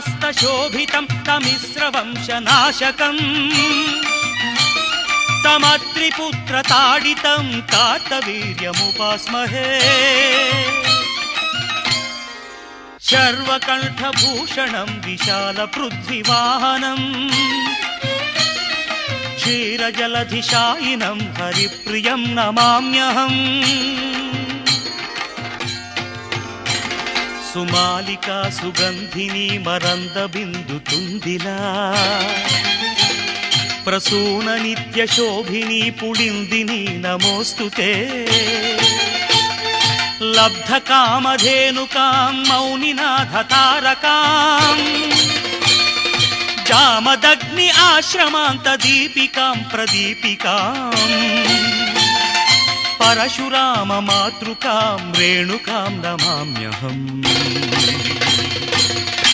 హస్తశోభితం తమిశ్రవంశనాశకం తమత్రిపుత్రతాడితం కార్తవీర్యముపాస్మహే. శర్వకంఠభూషణం విశాల పృథ్వీవాహనం క్షీరజలధిశాయినం హరిప్రియం నమామ్యహం. సుమాలికా సుగంధిని మరంద బిందు ప్రసూన నిత్య శోభిని పుళిందిని నమోస్తుతే. లబ్ధ కామధేనుకాం మౌనినాథ తారకాం. జామదగ్ని ఆశ్రమాంత దీపికాం ప్రదీపికాం. పరశురామ మాతృకాం రేణుకాం నమామ్యహం.